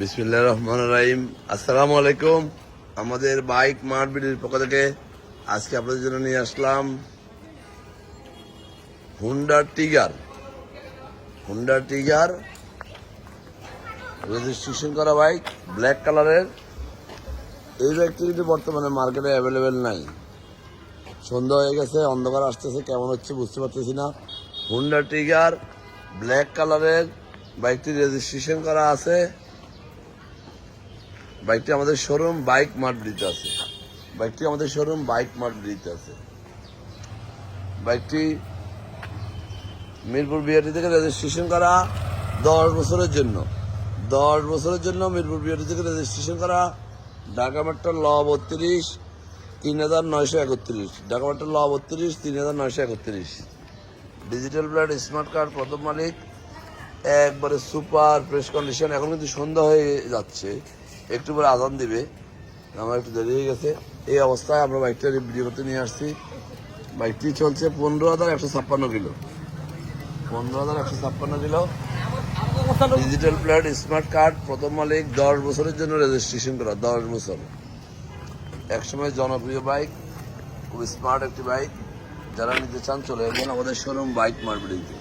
বিসমিল্লাহ রহমান রাহিম। আসসালামু আলাইকুম। আমাদের বাইক মার্ট বিডির পক্ষ থেকে আজকে আপনাদের জন্য নিয়ে আসলাম Honda Tiger. Honda Tiger registration করা বাইক ব্ল্যাক কালারের এই বাইকটি কিন্তু বর্তমানে মার্কেটে অ্যাভেলেবেল নাই। সন্ধ্যা হয়ে গেছে, অন্ধকার আসতেছে, কেমন হচ্ছে বুঝতে পারতেছি না। হুন্ডা টিগার ব্ল্যাক কালারের বাইকটি রেজিস্ট্রেশন করা আছে। বাইকটি আমাদের শোরুম বাইক মার্ট ব্রিজে আছে। বাইকটি আমাদের শোরুম বাইক মার্ট ব্রিজে আছে। বাইকটি মিরপুর বিআরটি থেকে রেজিস্ট্রেশন করা দশ বছরের জন্য। দশ বছরের জন্য মিরপুর বিআরটি থেকে রেজিস্ট্রেশন করা ঢাকা মেট্রো ল বত্রিশ, তিন হাজার নয়শো একত্রিশ। ঢাকা মেট্রো ল বত্রিশ, তিন হাজার নয়শো একত্রিশ। ডিজিটাল প্লেট স্মার্ট কার্ড প্রথম মালিক। একবারে সুপার প্রেস কন্ডিশন এখন কিন্তু সন্ধ্যা হয়ে যাচ্ছে। একটু পরে আজান দিবে। আমার একটু দেরি হয়ে গেছে। এই অবস্থায় আমরা বাইকটা ভিডিও করতে নিয়ে আসছি। বাইকটি চলছে পনেরো হাজার একশো ছাপ্পান্ন কিলো। পনেরো হাজার একশো ছাপ্পান্ন kilo. Digital plate smart card প্রথম মালিক, দশ বছরের জন্য রেজিস্ট্রেশন করা, দশ বছর। একসময় জনপ্রিয় বাইক, খুব স্মার্ট একটি বাইক। যারা নিতে চান চলে আসবেন আমাদের শোরুম বাইক মার্কেটিংতে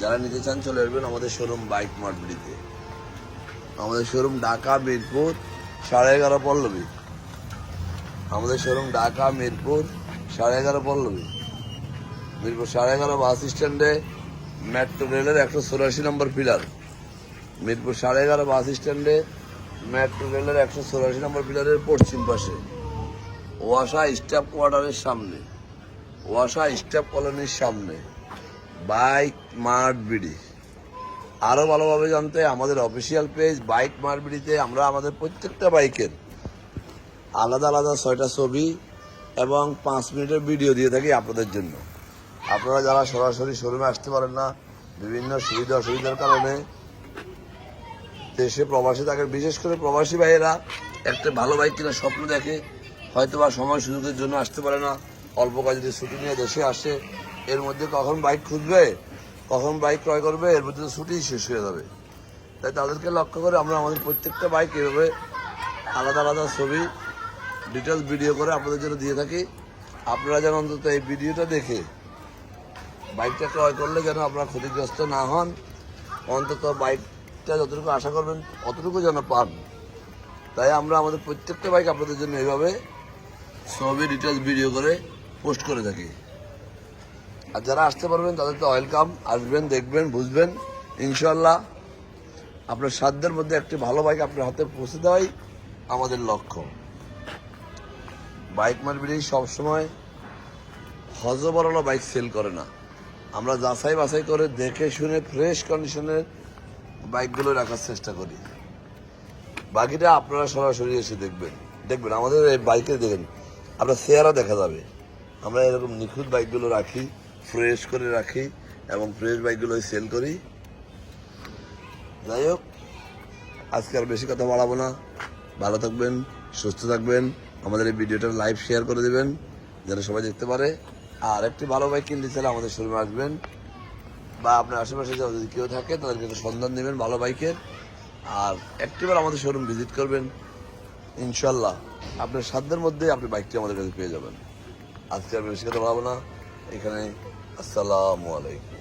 যারা নিতে চান চলে আসবেন আমাদের শোরুম বাইক মার্কেটিংতে আমাদের শোরুম ঢাকা, মিরপুর, সাড়ে এগারো পল্লবী। আমাদের শোরুম ঢাকা, মিরপুর, সাড়ে এগারো পল্লবী। মিরপুর সাড়ে এগারো বাস স্ট্যান্ডে মেট্রো রেলের একশো চৌরাশি নম্বর পিলার। মিরপুর সাড়ে এগারো বাস স্ট্যান্ডে মেট্রো রেলের একশো চৌরাশি নম্বর পিলারের পশ্চিম পাশে। ওয়াসা স্টাফ কোয়ার্টারের সামনে। ওয়াসা স্টাফ কলোনির সামনে। বাইক মার্ট বিডি আরও ভালোভাবে জানতে আমাদের অফিসিয়াল পেজ বাইক মার্ট বিডিতে আমরা আমাদের প্রত্যেকটা বাইকের আলাদা আলাদা ছয়টা ছবি এবং পাঁচ মিনিটের ভিডিও দিয়ে থাকি আপনাদের জন্য। আপনারা যারা সরাসরি শোরুমে আসতে পারেন না, বিভিন্ন সুবিধা অসুবিধার কারণে দেশে প্রবাসী থাকেন বিশেষ করে প্রবাসী ভাইয়েরা একটা ভালো বাইক কেনার স্বপ্ন দেখে হয়তো বা সময় সুযোগের জন্য আসতে পারে না, অল্প কাজে ছুটি নিয়ে দেশে আসে, এর মধ্যে কখন বাইক খুঁজবে? কখন বাইক ক্রয় করবে, এর মধ্যে ছুটি শেষ হয়ে যাবে। তাই তাদেরকে লক্ষ্য করে আমরা আমাদের প্রত্যেকটা বাইক এভাবে আলাদা আলাদা ছবি ডিটেলস ভিডিও করে আপনাদের জন্য দিয়ে থাকি। আপনারা যেন অন্তত এই ভিডিওটা দেখে বাইকটা ক্রয় করলে যেন আপনারা ক্ষতিগ্রস্ত না হন। অন্তত বাইকটা যতটুকু আশা করবেন, অতটুকু যেন পান। তাই আমরা আমাদের প্রত্যেকটা বাইক আপনাদের জন্য এইভাবে ছবি ডিটেলস ভিডিও করে পোস্ট করে থাকি। আর যারা আসতে পারবেন, তাদের তো ওয়েলকাম। আসবেন, দেখবেন, বুঝবেন। ইনশাল্লাহ আপনার সাধ্যের মধ্যে একটি ভালো বাইক আপনার হাতে পৌঁছে দেওয়াই আমাদের লক্ষ্য। বাইক মার্কেটিং সবসময় হজবরল বাইক সেল করে না। আমরা যাচাই বাছাই করে দেখে শুনে ফ্রেশ কন্ডিশনের বাইকগুলো রাখার চেষ্টা করি। বাকিটা আপনারা সরাসরি এসে দেখবেন। দেখবেন, আমাদের এই বাইকে দেখেন, আপনার চেহারা দেখা যাবে। আমরা এরকম নিখুঁত বাইকগুলো রাখি। ফ্রেশ করে রাখি এবং ফ্রেশ বাইকগুলো সেল করি। যাই হোক, আজকে আর বেশি কথা বাড়াবো না। ভালো থাকবেন, সুস্থ থাকবেন। আমাদের এই ভিডিওটা লাইভ শেয়ার করে দেবেন, যেন সবাই দেখতে পারে। আর একটি ভালো বাইক কিনতে চাইলে আমাদের শোরুমে আসবেন। বা আপনার আশেপাশে যদি কেউ থাকে, তাদেরকে একটু সন্ধান দেবেন ভালো বাইকের আর একটিবার আমাদের শোরুম ভিজিট করবেন। ইনশাল্লাহ আপনার সাধ্যের মধ্যে আপনি বাইকটি আমাদের কাছে পেয়ে যাবেন। আজকে আর বেশি কথা বলব না। এখানে আসসালামু আলাইকুম।